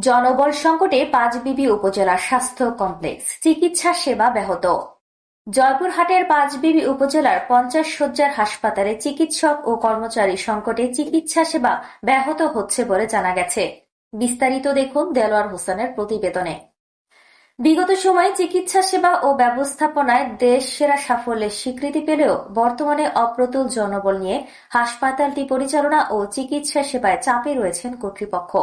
জনবল সংকটে পাঁচবিবি উপজেলা স্বাস্থ্য কমপ্লেক্স, চিকিৎসা সেবা ব্যাহত। জয়পুরহাটের পাঁচবিবি উপজেলার পঞ্চাশ শয্যার হাসপাতালে চিকিৎসক ও কর্মচারী সংকটে চিকিৎসা সেবা ব্যাহত হচ্ছে বলে জানা গেছে। বিস্তারিত দেখুন দেলোয়ার হোসেনের প্রতিবেদনে। বিগত সময়ে চিকিৎসা সেবা ও ব্যবস্থাপনায় দেশ সেরা সাফল্যের স্বীকৃতি পেলেও বর্তমানে অপ্রতুল জনবল নিয়ে হাসপাতালটি পরিচালনা ও চিকিৎসা সেবায় চাপে রয়েছেন কর্তৃপক্ষ।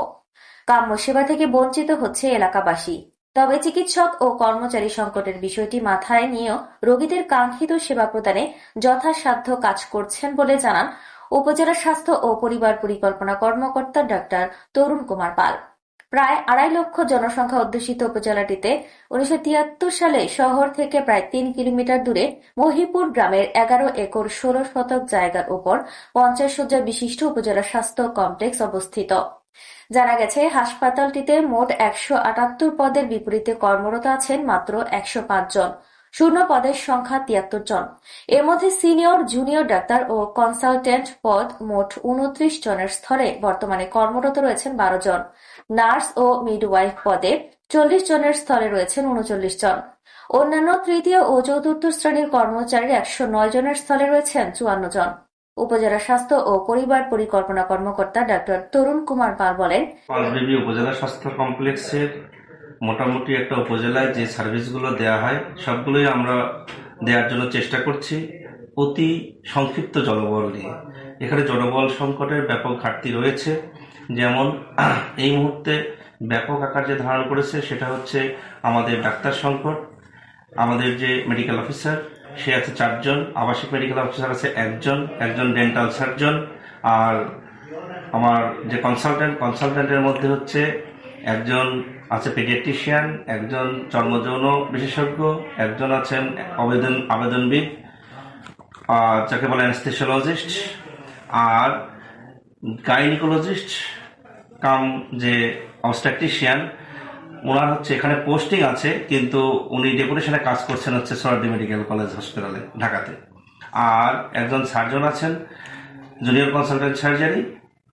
কাম্য সেবা থেকে বঞ্চিত হচ্ছে এলাকাবাসী। তবে চিকিৎসক ও কর্মচারী সংকটের বিষয়টি মাথায় নিয়েও রোগীদের কাঙ্ক্ষিত সেবা প্রদানে যথাসাধ্য কাজ করছেন বলে জানান উপজেলা স্বাস্থ্য ও পরিবার পরিকল্পনা কর্মকর্তা ডাক্তার তরুণ কুমার পাল। প্রায় আড়াই লক্ষ জনসংখ্যা অধ্যুষিত উপজেলাটিতে উনিশশো তিয়াত্তর সালে শহর থেকে প্রায় তিন কিলোমিটার দূরে মহিপুর গ্রামের এগারো একর ষোলো শতক জায়গার উপর পঞ্চাশ শয্যা বিশিষ্ট উপজেলা স্বাস্থ্য কমপ্লেক্স অবস্থিত। জানা গেছে, হাসপাতালটিতে মোট একশো আটাত্তর পদের বিপরীতে কর্মরত আছেন মাত্র একশো পাঁচ জন। শূন্য পদের সংখ্যা তিয়াত্তর জন। এর মধ্যে সিনিয়র, জুনিয়র ডাক্তার ও কনসালটেন্ট পদ মোট উনত্রিশ জনের স্থলে বর্তমানে কর্মরত রয়েছেন বারো জন। নার্স ও মিডওয়াইফ পদে চল্লিশ জনের স্থলে রয়েছেন উনচল্লিশ জন। অন্যান্য তৃতীয় ও চতুর্থ শ্রেণির কর্মচারী একশো নয় জনের স্থলে রয়েছেন চুয়ান্ন জন। উপজেলা স্বাস্থ্য ও পরিবার পরিকল্পনা কর্মকর্তা ডাক্তার তরুণ কুমার পাল বলেন পাঁচবিবি উপজেলা স্বাস্থ্য কমপ্লেক্সের মোটামুটি একটা উপজেলায় যে সার্ভিসগুলো দেওয়া হয়, সবগুলোই আমরা দেওয়ার জন্য চেষ্টা করছি অতি সংক্ষিপ্ত জনবল নিয়ে। এখানে জনবল সংকটের ব্যাপক ঘাটতি রয়েছে। যেমন, এই মুহূর্তে ব্যাপক আকার যে ধারণ করেছে সেটা হচ্ছে আমাদের ডাক্তার সংকট, আমাদের যে মেডিকেল অফিসার সে আছে চারজন, আবাসিক মেডিকেল অফিসার আছে একজন একজন ডেন্টাল সার্জন আর আমার যে কনসালটেন্ট কনসালটেন্টের মধ্যে হচ্ছে একজন আছে পেডিয়াট্রিশিয়ান একজন চর্মযৌন বিশেষজ্ঞ, একজন আছেন আবেদন, আবেদনবিদ, আর যাকে বলে অ্যানেস্থেসিওলজিস্ট আর গাইনিকোলজিস্ট কাম যে অবস্ট্রাকটিশিয়ান ওনার হচ্ছে এখানে পোস্টিং আছে, কিন্তু উনি ডেপুটেশনে কাজ করছেন হচ্ছে সোনারদি মেডিকেল কলেজ হসপিটালে ঢাকাতে। আর একজন সার্জন আছেন জুনিয়র কনসালটেন্ট সার্জারি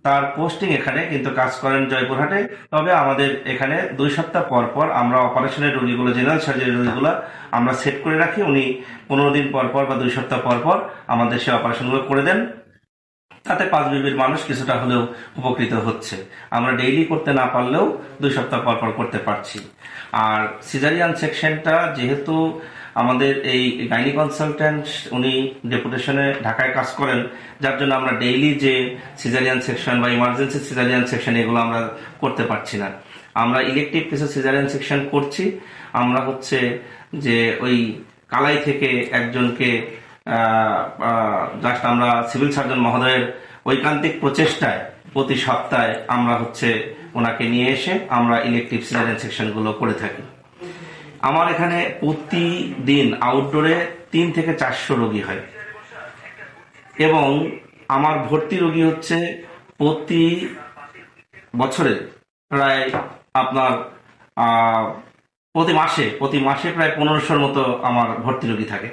তার পোস্টিং এখানে, কিন্তু কাজ করেন জয়পুরহাটে। তবে আমাদের এখানে দুই সপ্তাহ পর পর আমরা অপারেশনের রোগীগুলো জেনারেল সার্জারি রোগীগুলো আমরা সেট করে রাখি। উনি পনেরো দিন পর পর বা দুই সপ্তাহ পর পর আমাদের সে অপারেশনগুলো করে দেন। তাতে পাঁচ বিবির মানুষ কিছুটা হলেও উপকৃত হচ্ছে। আমরা ডেইলি করতে না পারলেও দুই সপ্তাহ পর পর করতে পারছি। আর সিজারিয়ান সেকশনটা যেহেতু আমাদের এই গাইনি কনসালট্যান্ট উনি ডেপুটেশনে ঢাকায় কাজ করেন, যার জন্য আমরা ডেইলি যে সিজারিয়ান সেকশন বা ইমার্জেন্সি সিজারিয়ান সেকশন এগুলো আমরা করতে পারছি না। আমরা ইলেকট্রিক কিছু সিজারিয়ান সেকশন করছি। আমরা হচ্ছে যে ওই কালাই থেকে একজনকে জাস্ট আমরা সিভিল সার্জন মহোদয়ের ঐকান্তিক প্রচেষ্টায় প্রতি সপ্তাহে আমরা হচ্ছে ওনাকে নিয়ে এসে আমরা ইলেকট্রিক সিজারিয়ান সেকশনগুলো করে থাকি। আমার এখানে প্রতিদিন আউটডোরে তিন থেকে চারশো রোগী হয়। এবং আমার ভর্তি রোগী হচ্ছে প্রতি বছরে প্রায় আপনার প্রতি মাসে প্রতি মাসে প্রায় পনেরোশোর মতো আমার ভর্তি রোগী থাকে।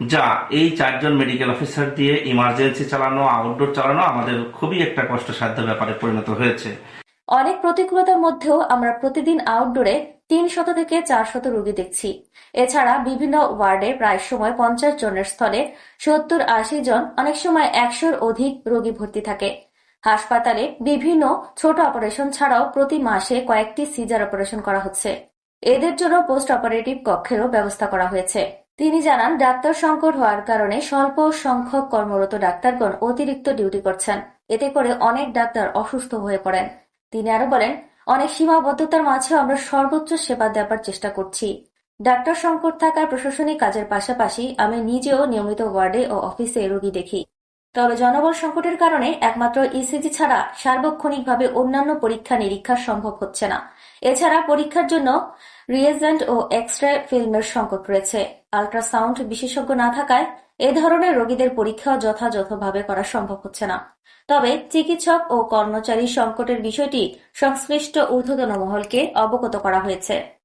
যা এই চারজন মেডিকেল অফিসার দিয়ে ইমার্জেন্সি চালানো আউটডোর চালানো আমাদের খুবই একটা কষ্টসাধ্য ব্যাপারে পরিণত হয়েছে। অনেক প্রতিকূলতার মধ্যেও আমরা প্রতিদিন আউটডোরে তিন শত থেকে চার শত রোগী দেখছি। এছাড়া বিভিন্ন ওয়ার্ডে প্রায় সময় পঞ্চাশ জনের স্থলে সত্তর আশি জন অনেক সময় একশোর অধিক রোগী ভর্তি থাকে। হাসপাতালে বিভিন্ন ছোট অপারেশন ছাড়াও প্রতি মাসে কয়েকটি সিজার অপারেশন করা হচ্ছে। এদের জন্য পোস্ট অপারেটিভ কক্ষেরও ব্যবস্থা করা হয়েছে। তিনি জানান, ডাক্তার সংকট হওয়ার কারণে স্বল্প সংখ্যক কর্মরত ডাক্তারগণ অতিরিক্ত ডিউটি করছেন। এতে করে অনেক ডাক্তার অসুস্থ হয়ে পড়েন। তিনি আরও বলেন, অনেক সীমাবদ্ধতার মাঝেও আমরা সর্বোচ্চ সেবা দেওয়ার চেষ্টা করছি। ডাক্তার সংকট থাকার প্রশাসনিক কাজের পাশাপাশি আমি নিজেও নিয়মিত ওয়ার্ডে ও অফিসে রোগী দেখি। তবে জনবল সংকটের কারণে একমাত্র ইসিজি ছাড়া সার্বক্ষণিকভাবে অন্যান্য পরীক্ষা নিরীক্ষা সম্ভব হচ্ছে না। এছাড়া পরীক্ষার জন্য রিয়েজেন্ট ও এক্স রে ফিল্মের সংকট রয়েছে। আল্ট্রাসাউন্ড বিশেষজ্ঞ না থাকায় এ ধরনের রোগীদের পরীক্ষা যথাযথভাবে করা সম্ভব হচ্ছে না। তবে চিকিৎসক ও কর্মচারী সংকটের বিষয়টি সংশ্লিষ্ট ঊর্ধ্বতন মহলকে অবগত করা হয়েছে।